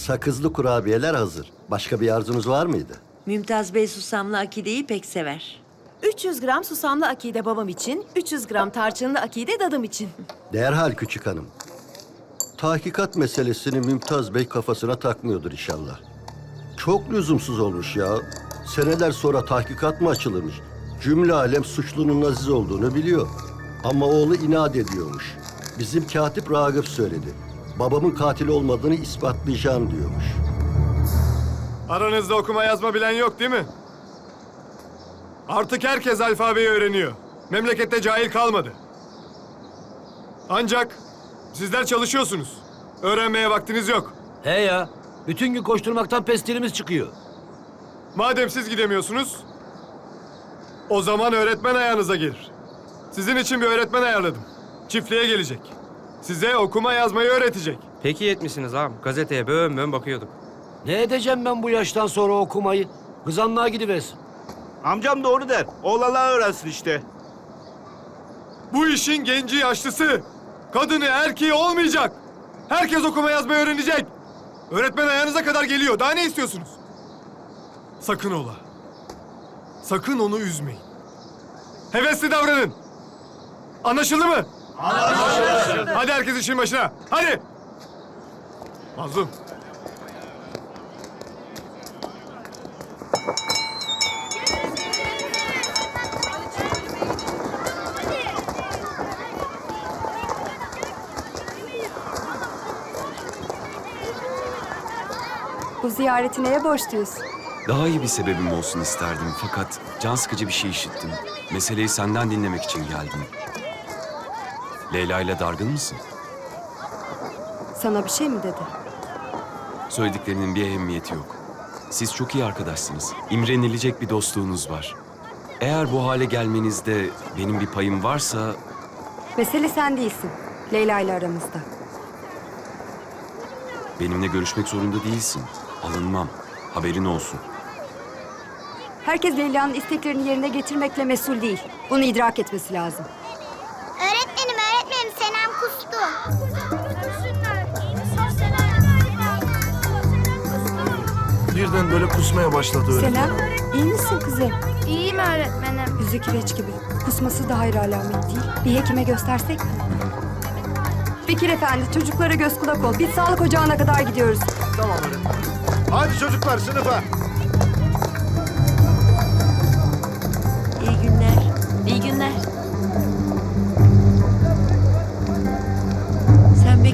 Sakızlı kurabiyeler hazır. Başka bir arzunuz var mıydı? Mümtaz Bey susamlı akideyi pek sever. 300 gram susamlı akide babam için, 300 gram tarçınlı akide dadım için. Derhal küçük hanım. Tahkikat meselesini Mümtaz Bey kafasına takmıyordur inşallah. Çok lüzumsuz olmuş ya. Seneler sonra tahkikat mı açılırmış? Cümle alem suçlunun Aziz olduğunu biliyor. Ama oğlu inat ediyormuş. Bizim katip Ragıp söyledi. Babamın katil olmadığını ispatlayacağım diyormuş. Aranızda okuma yazma bilen yok değil mi? Artık herkes alfabeyi öğreniyor. Memlekette cahil kalmadı. Ancak sizler çalışıyorsunuz. Öğrenmeye vaktiniz yok. He ya. Bütün gün koşturmaktan pestilimiz çıkıyor. Madem siz gidemiyorsunuz, o zaman öğretmen ayağınıza gelir. Sizin için bir öğretmen ayarladım. Çiftliğe gelecek. Size okuma yazmayı öğretecek. Peki yetmişsiniz ağam. Gazeteye bön bön bakıyorduk. Ne edeceğim ben bu yaştan sonra okumayı? Kızanlığa gidiversin. Amcam doğru der. Oğlanlar öğrensin işte. Bu işin genci yaşlısı, kadını erkeği olmayacak. Herkes okuma yazmayı öğrenecek. Öğretmen ayağınıza kadar geliyor. Daha ne istiyorsunuz? Sakın ola. Sakın onu üzmeyin. Hevesli davranın. Anlaşıldı mı? Anlaşıldı. Hadi herkes işin başına. Hadi. Mazlum. Bu ziyareti neye borçluyuz? Daha iyi bir sebebim olsun isterdim fakat can sıkıcı bir şey işittim. Meseleyi senden dinlemek için geldim. Leyla ile dargın mısın? Sana bir şey mi dedi? Söylediklerinin bir ehemmiyeti yok. Siz çok iyi arkadaşsınız. İmrenilecek bir dostluğunuz var. Eğer bu hale gelmenizde benim bir payım varsa Mesele sen değilsin. Leyla ile aramızda. benimle görüşmek zorunda değilsin. Alınmam. Haberin olsun. Herkes Leyla'nın isteklerini yerine getirmekle mesul değil. Bunu idrak etmesi lazım. Öğretmenim, öğretmenim Senem kustu. Birden böyle kusmaya başladı Senem, iyi misin kızım? İyiyim öğretmenim. Yüzü kireç gibi. Kusması da hayır alamet değil. Bir hekime göstersek mi? Bekir efendi, çocuklara göz kulak ol. Biz sağlık ocağına kadar gidiyoruz. Tamam öğretmenim. Hadi çocuklar sınıfa.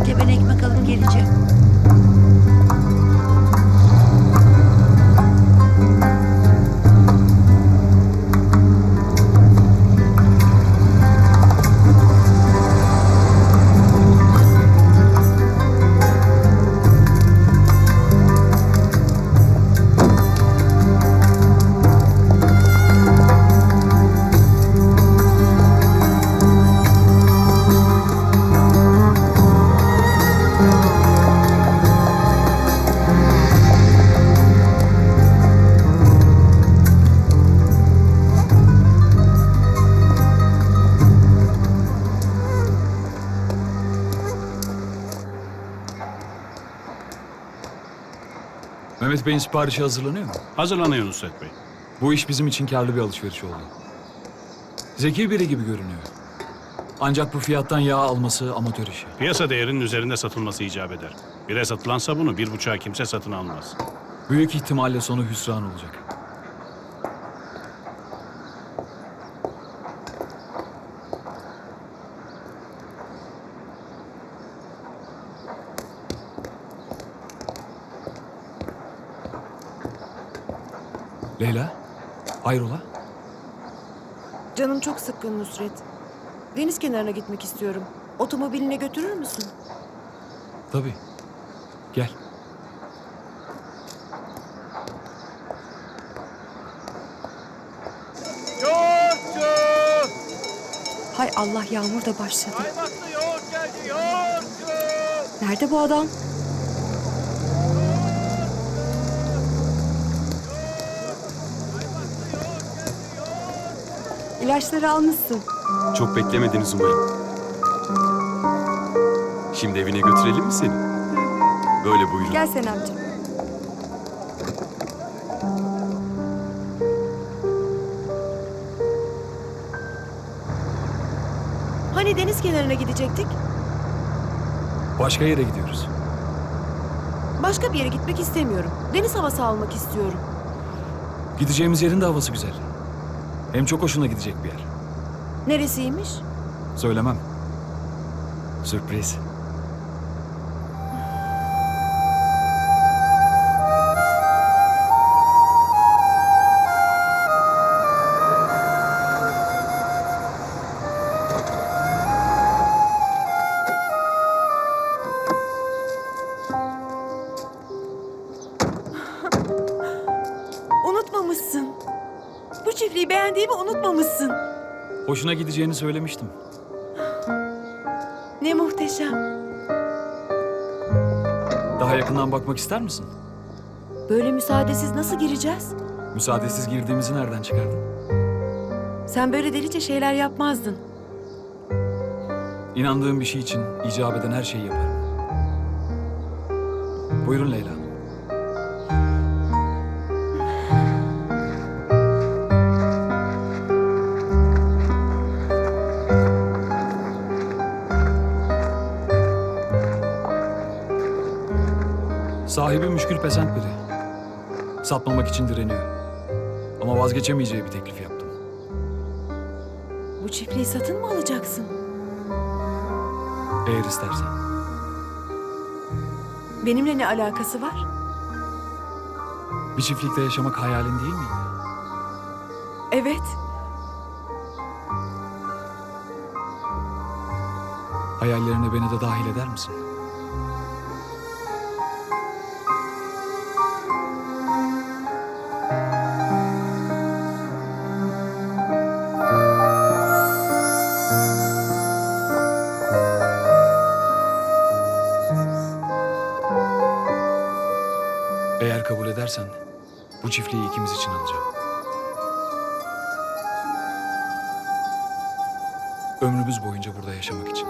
Bekle ben ekmek alıp geleceğim. Mehmet Bey'in siparişi hazırlanıyor mu? Hazırlanıyor Nusret Bey. Bu iş bizim için karlı bir alışveriş oldu. Zeki biri gibi görünüyor. Ancak bu fiyattan yağ alması amatör işi. Piyasa değerinin üzerinde satılması icap eder. Bire satılansa bunu bir buçuğa kimse satın almaz. Büyük ihtimalle sonu hüsran olacak. Leyla, hayrola? Canım çok sıkkın Nusret. Deniz kenarına gitmek istiyorum. Otomobiline götürür müsün? Tabii. Gel. Yoğurtçu! Hay Allah yağmur da başladı. Kaymaklı yoğurt geldi yoğurtçu! Nerede bu adam? İlaçları almışsın. Çok beklemediniz umarım. Şimdi evine götürelim mi seni? Böyle buyurun. Gel Senemciğim. Hani deniz kenarına gidecektik? Başka yere gidiyoruz. Başka bir yere gitmek istemiyorum. Deniz havası almak istiyorum. Gideceğimiz yerin de havası güzel. Hem çok hoşuna gidecek bir yer. Neresiymiş? Söylemem. Sürpriz. Unutmamışsın. Bu çiftliği beğendiğimi unutmamışsın. Hoşuna gideceğini söylemiştim. Ne muhteşem. Daha yakından bakmak ister misin? Böyle müsaadesiz nasıl gireceğiz? Müsaadesiz girdiğimizi nereden çıkardın? Sen böyle delice şeyler yapmazdın. İnandığım bir şey için icap eden her şeyi yaparım. Buyurun Leyla Hanım. Sahibi müşkül pesent biri. Satmamak için direniyor. Ama vazgeçemeyeceği bir teklif yaptım. Bu çiftliği satın mı alacaksın? Eğer istersen. Benimle ne alakası var? Bir çiftlikte yaşamak hayalin değil miydi? Evet. Hayallerine beni de dahil eder misin? Eğer kabul edersen bu çiftliği ikimiz için alacağım. Ömrümüz boyunca burada yaşamak için.